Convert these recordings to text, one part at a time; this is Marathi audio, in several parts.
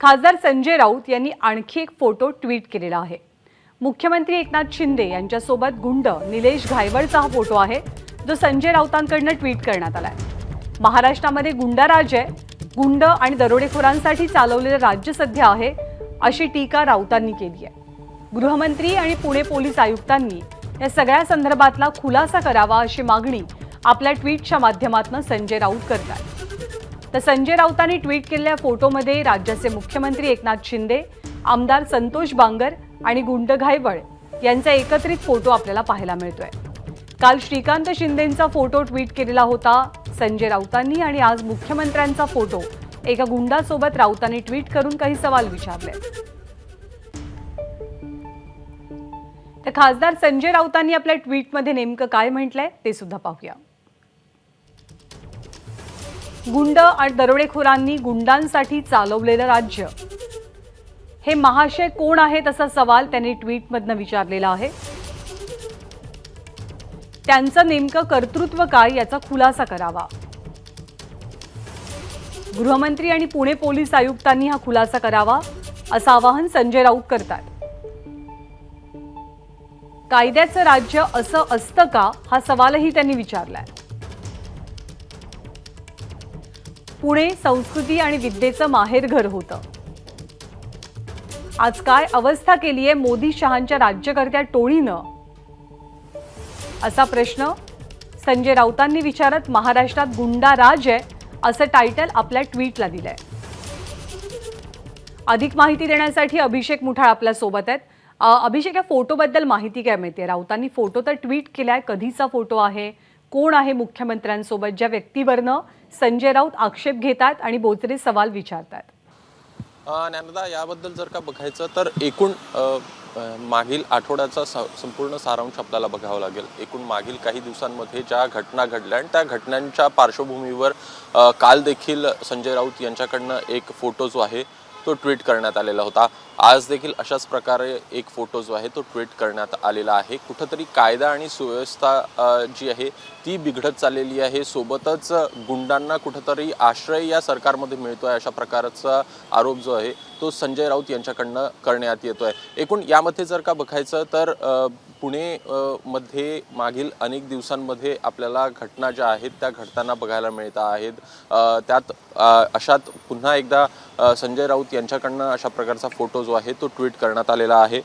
खासदार संजय राऊत यांनी आणखी एक फोटो ट्विट केलेला आहे. मुख्यमंत्री एकनाथ शिंदे यांच्यासोबत गुंड निलेश घायवळचा हा फोटो आहे जो संजय राऊतांकडनं ट्विट करण्यात आलाय. महाराष्ट्रामध्ये गुंडाराज आहे. गुंड आणि दरोडेखोरांसाठी चालवलेलं राज्य सध्या आहे अशी टीका राऊतांनी केली आहे. गृहमंत्री आणि पुणे पोलीस आयुक्तांनी या सगळ्या संदर्भातला खुलासा करावा अशी मागणी आपल्या ट्विटच्या माध्यमातून संजय राऊत करतात तर संजय राऊतांनी ट्विट केलेल्या फोटोमध्ये राज्याचे मुख्यमंत्री एकनाथ शिंदे आमदार संतोष बांगर आणि गुंड घायवळ यांचा एकत्रित फोटो आपल्याला पाहायला मिळतोय. काल श्रीकांत शिंदेंचा फोटो ट्विट केलेला होता संजय राऊतांनी आणि आज मुख्यमंत्र्यांचा फोटो एका गुंडासोबत राऊतांनी ट्विट करून काही सवाल विचारले. तर खासदार संजय राऊतांनी आपल्या ट्विटमध्ये नेमकं काय म्हटलंय ते सुद्धा पाहूया. गुंड आणि दरोडेखोरांनी गुंडांसाठी चालवलेलं राज्य. हे महाशय कोण आहेत असा सवाल त्यांनी ट्विटमधनं विचारलेला आहे. त्यांचं नेमकं कर्तृत्व काय याचा खुलासा करावा. गृहमंत्री आणि पुणे पोलीस आयुक्तांनी हा खुलासा करावा असं आवाहन संजय राऊत करतात. कायद्याचं राज्य असं असतं का? हा सवालही त्यांनी विचारलाय. पुणे संस्कृती आणि विद्येचं माहेरघर होतं. आज काय अवस्था केली आहे मोदी शहांच्या राज्यकर्त्या टोळीनं? असा प्रश्न संजय राऊतांनी विचारत महाराष्ट्रात गुंडा राज आहे असं टायटल आपल्या ट्विटला दिलंय. अधिक माहिती देण्यासाठी अभिषेक मुठाळ आपल्यासोबत आहेत. अभिषेक या फोटोबद्दल माहिती काय मिळते? राऊतांनी फोटो तर ट्विट केलाय कधीचा फोटो आहे? कोण आहे मुख्यमंत्र्यांसोबत? ज्या व्यक्तीवरनं संजय राऊत आक्षेप घेतात आणि बोचरे सवाल विचारतात. ज्ञानदा याबद्दल जर का बघायचं तर एकूण मागील आठवड्याचा स- संपूर्ण सारांश आपल्याला बघावा लागेल. एकूण मागील काही दिवसांमध्ये ज्या घटना घडल्या आणि त्या घटनांच्या पार्श्वभूमीवर काल देखील संजय राऊत यांच्याकडनं एक फोटो जो आहे तो ट्विट करण्यात आलेला होता. आज देखील अशाच प्रकारे एक फोटो जो आहे तो ट्विट करण्यात आलेला आहे. कुठंतरी कायदा आणि सुव्यवस्था जी आहे ती बिघडत चाललेली आहे. सोबतच गुंडांना कुठंतरी आश्रय या सरकारमध्ये मिळतोय अशा प्रकारचा आरोप जो आहे तो संजय राऊत यांच्याकडनं करण्यात येतोय. एकूण यामध्ये जर का बघायचं तर पुणे मध्ये मागील अनेक दिवसांमध्ये आपल्याला घटना ज्या आहेत त्या घडताना बघायला मिळत आहेत. त्यात अशात पुन्हा एकदा संजय राऊत यांच्याकडनं अशा प्रकारचा फोटो जो आहे तो ट्विट करण्यात आलेला आहे.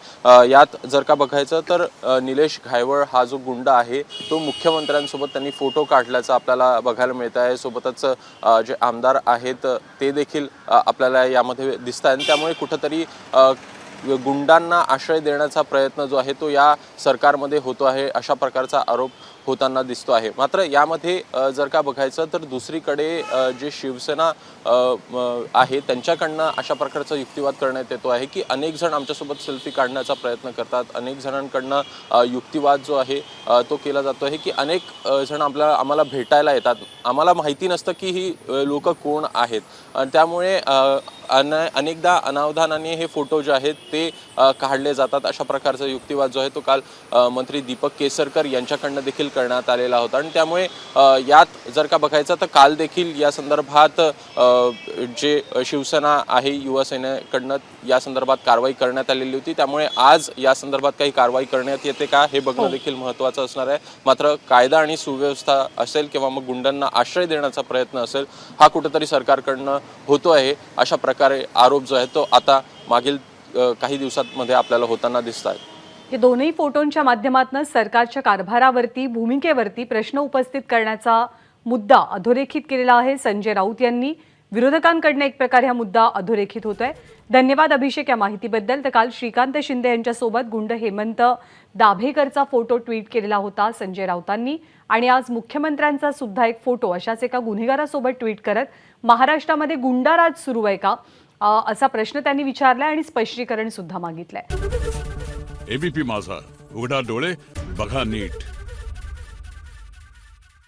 यात जर का बघायचं तर निलेश घायवळ हा जो गुंड आहे तो मुख्यमंत्र्यांसोबत त्यांनी फोटो काढल्याचा आपल्याला बघायला मिळत आहे. सोबतच जे आमदार आहेत ते देखील आपल्याला यामध्ये दिसत आहेत त्यामुळे कुठंतरी गुंडांना आश्रय देण्याचा प्रयत्न जो आहे तो या सरकारमध्ये होतो आहे अशा प्रकारचा आरोप होताना दिसतो आहे. मात्र यामध्ये जर का बघायचं तर दुसरीकडे जे शिवसेना आहे त्यांच्याकडनं अशा प्रकारचा युक्तिवाद करण्यात येतो आहे की अनेक जण आमच्यासोबत सेल्फी काढण्याचा प्रयत्न करतात. अनेक जणांकडनं युक्तिवाद जो आहे तो केला जातो आहे की अनेक जण आपल्या आम्हाला भेटायला येतात. आम्हाला माहिती नसतं की ही लोक कोण आहेत. आणि त्यामुळे अन अनेकदा अनावधानाने हे फोटो जे आहेत ते काढले जातात. अशा प्रकारचा युक्तिवाद जो आहे तो काल मंत्री दीपक केसरकर यांच्याकडनं देखील करण्यात आलेला होता. आणि त्यामुळे यात जर का बघायचं तर काल देखील या संदर्भात जे शिवसेना आहे युवा सेनेकडनं या संदर्भात कारवाई करण्यात आलेली होती. त्यामुळे आज या संदर्भात काही कारवाई करण्यात येते का हे बघणं देखील महत्त्वाचं असणार आहे. मात्र कायदा आणि सुव्यवस्था असेल किंवा मग गुंडांना आश्रय देण्याचा प्रयत्न असेल हा कुठंतरी सरकारकडनं होतो आहे अशा प्रकारे आरोप जो आहे तो आता मागील काही दिवसांमध्ये आपल्याला होताना दिसत आहेत हे दोनही फोटोंच्या माध्यमातून सरकारच्या कारभारावरती भूमिकेवरती प्रश्न उपस्थित करण्याचा मुद्दा अधोरेखित केलेला आहे संजय राऊत यांनी. विरोधकांकडनं एक प्रकारे हा मुद्दा अधोरेखित होतोय. धन्यवाद अभिषेक या माहितीबद्दल. तर काल श्रीकांत शिंदे यांच्यासोबत गुंड हेमंत दाभेकरचा फोटो ट्विट केलेला होता संजय राऊतांनी. आणि आज मुख्यमंत्र्यांचा सुद्धा एक फोटो अशाच एका गुन्हेगारासोबत ट्विट करत महाराष्ट्रामध्ये गुंडाराज सुरू आहे का? असा प्रश्न त्यांनी विचारलाय आणि स्पष्टीकरण सुद्धा मागितलंय. एबीपी माझा. उघडा डोळे बघा नीट.